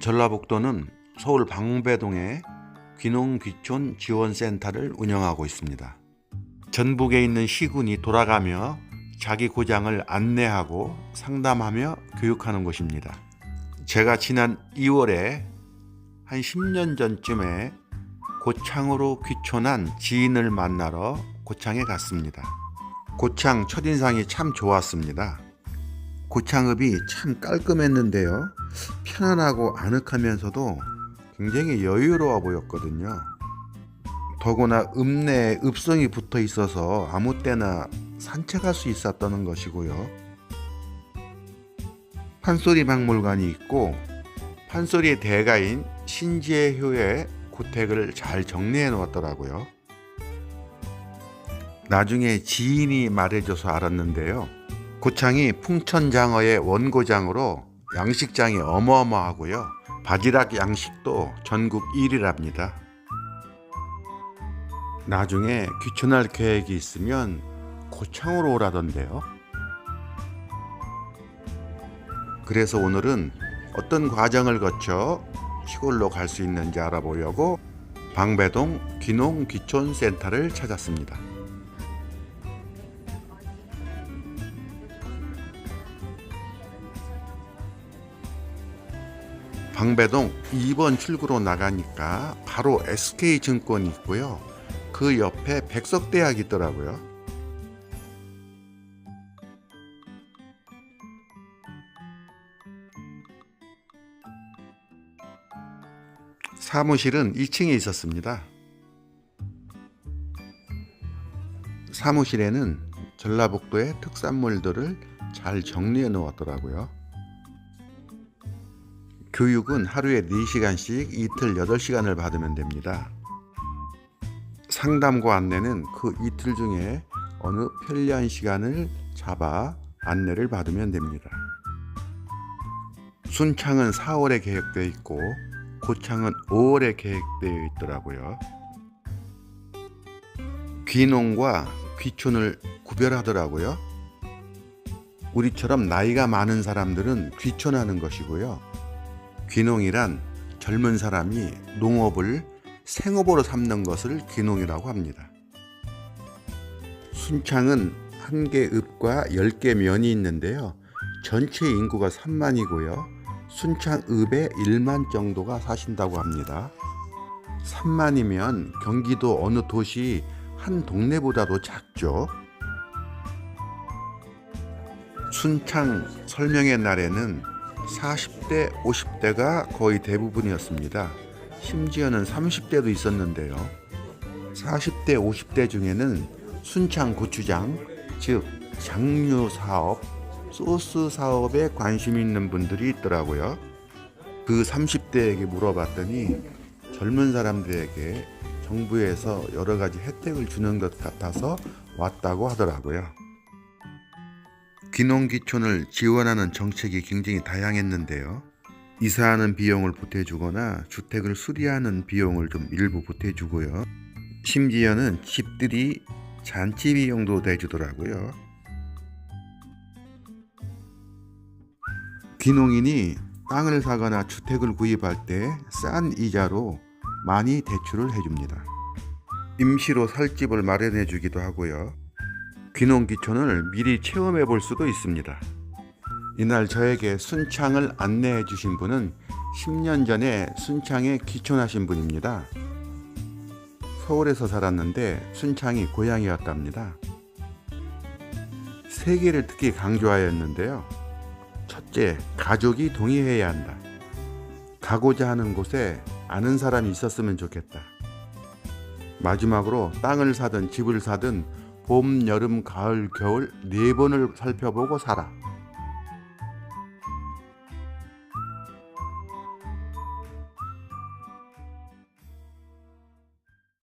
전라북도는 서울 방배동에 귀농귀촌 지원센터를 운영하고 있습니다. 전북에 있는 시군이 돌아가며 자기 고장을 안내하고 상담하며 교육하는 곳입니다. 제가 지난 2월에 한 10년 전쯤에 고창으로 귀촌한 지인을 만나러 고창에 갔습니다. 고창 첫인상이 참 좋았습니다. 고창읍이 참 깔끔했는데요. 편안하고 아늑하면서도 굉장히 여유로워 보였거든요. 더구나 읍내에 읍성이 붙어 있어서 아무 때나 산책할 수 있었다는 것이고요. 판소리 박물관이 있고 판소리의 대가인 신지혜효의 고택을 잘 정리해 놓았더라고요. 나중에 지인이 말해줘서 알았는데요. 고창이 풍천장어의 원고장으로 양식장이 어마어마하고요. 바지락 양식도 전국 1위랍니다. 나중에 귀촌할 계획이 있으면 고창으로 오라던데요. 그래서 오늘은 어떤 과정을 거쳐 시골로 갈 수 있는지 알아보려고 방배동 귀농 귀촌 센터를 찾았습니다. 방배동 2번 출구로 나가니까 바로 SK증권이 있고요. 그 옆에 백석대학이 있더라고요. 사무실은 2층에 있었습니다. 사무실에는 전라북도의 특산물들을 잘 정리해 놓았더라고요. 교육은 하루에 4시간씩 이틀 8시간을 받으면 됩니다. 상담과 안내는 그 이틀 중에 어느 편리한 시간을 잡아 안내를 받으면 됩니다. 순창은 4월에 계획되어 있고 고창은 5월에 계획되어 있더라고요. 귀농과 귀촌을 구별하더라고요. 우리처럼 나이가 많은 사람들은 귀촌하는 것이고요. 귀농이란 젊은 사람이 농업을 생업으로 삼는 것을 귀농이라고 합니다. 순창은 한 개 읍과 10개 면이 있는데요. 전체 인구가 3만이고요. 순창 읍에 1만 정도가 사신다고 합니다. 3만이면 경기도 어느 도시 한 동네보다도 작죠. 순창 설명의 날에는 40대, 50대가 거의 대부분이었습니다. 심지어는 30대도 있었는데요. 40대, 50대 중에는 순창 고추장, 즉 장류 사업, 소스 사업에 관심 있는 분들이 있더라고요. 그 30대에게 물어봤더니 젊은 사람들에게 정부에서 여러 가지 혜택을 주는 것 같아서 왔다고 하더라고요. 귀농귀촌을 지원하는 정책이 굉장히 다양했는데요. 이사하는 비용을 보태주거나 주택을 수리하는 비용을 좀 일부 보태주고요. 심지어는 집들이 잔치 비용도 내주더라고요. 귀농인이 땅을 사거나 주택을 구입할 때 싼 이자로 많이 대출을 해줍니다. 임시로 살 집을 마련해 주기도 하고요. 귀농귀촌을 미리 체험해 볼 수도 있습니다. 이날 저에게 순창을 안내해 주신 분은 10년 전에 순창에 귀촌하신 분입니다. 서울에서 살았는데 순창이 고향이었답니다. 세 개를 특히 강조하였는데요. 첫째, 가족이 동의해야 한다. 가고자 하는 곳에 아는 사람이 있었으면 좋겠다. 마지막으로 땅을 사든 집을 사든 봄, 여름, 가을, 겨울 네 번을 살펴보고 살아.